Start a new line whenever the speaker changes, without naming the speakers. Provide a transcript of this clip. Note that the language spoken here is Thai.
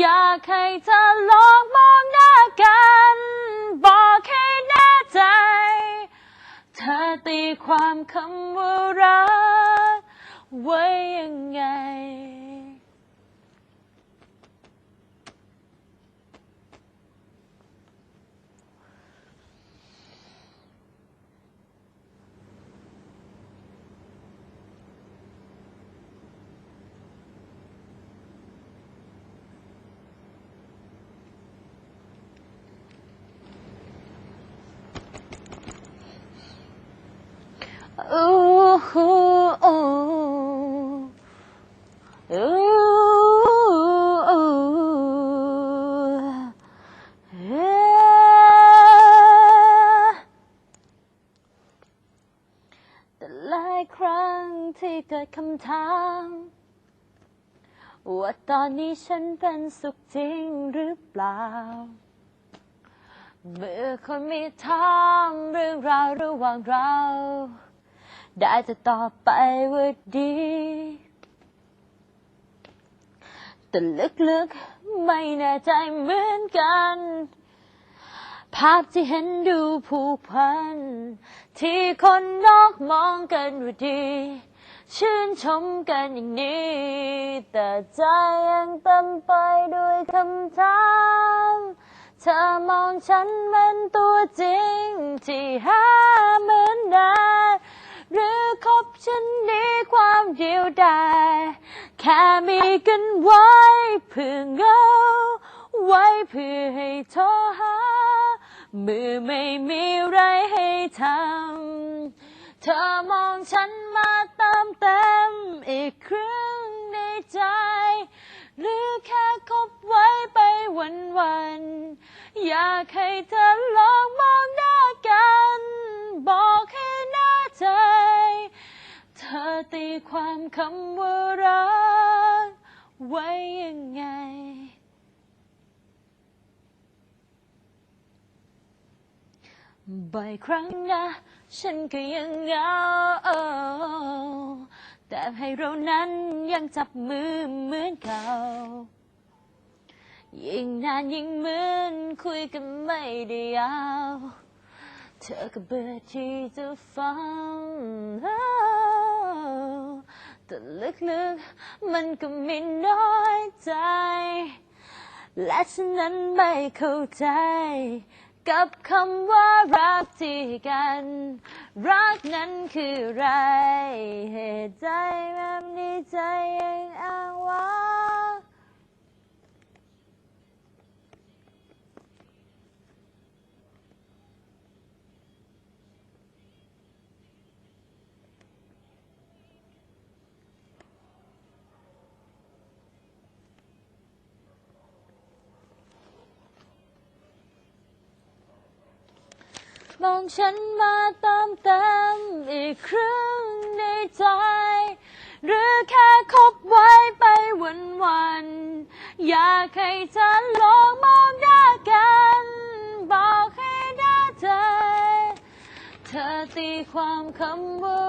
อยากให้เธอลองมองหน้ากัน บอกให้แน่ใจ เธอตีความคำว่ารักไว้ยังไง ที่เกิดคำถาม ว่าตอนนี้ฉันเป็นสุขจริงหรือเปล่า เมื่อคนมีถามเรื่องราวระหว่างเรา ได้จะตอบไปว่าดี แต่ลึกๆไม่แน่ใจเหมือนกันภาพที่เห็นดูผูกพัน ที่คนนอกมองกันว่าดี ชื่นชมกันอย่างนี้ แต่ใจยังเต็มไปด้วยคำถามเธอมองฉันเป็นตัวจริง ที่หาเหมือนได้หรือคบฉันดีความเดียวดายแค่มีกันไว้เพื่อเงา ไว้เพื่อให้โทรหาเมื่อไม่มีไรให้ทำเธอมองฉัน เต็มอีกครึ่งในใจ หรือแค่คบไว้ไปวันวันอยากให้เธอลองมองหน้ากัน บอกให้หน้าใจ เธอตีความคำว่ารักไว้ยังไงบ่อยครั้งนะ ฉันก็ยังเหงา ให้เรานั้นยังจับมือเหมือนเก่า ยิ่งนานยิ่งเหมือนคุยกันไม่ได้ยาว เธอก็เบื่อที่จะฟังแต่ลึกๆมันก็ไม่น้อยใจ และฉันนั้นไม่เข้าใจ กับคำว่ารักที่กัน รักนั้นคือไรเหตุใจแบบนี้ใจยังอ้างว้าง มองฉันมาเติมเต็มอีกครึ่งในใจ หรือแค่คบไว้ไปวันวันอยากให้เธอลองมองหน้ากัน บอกให้ได้ใจ เธอตีความคำว่า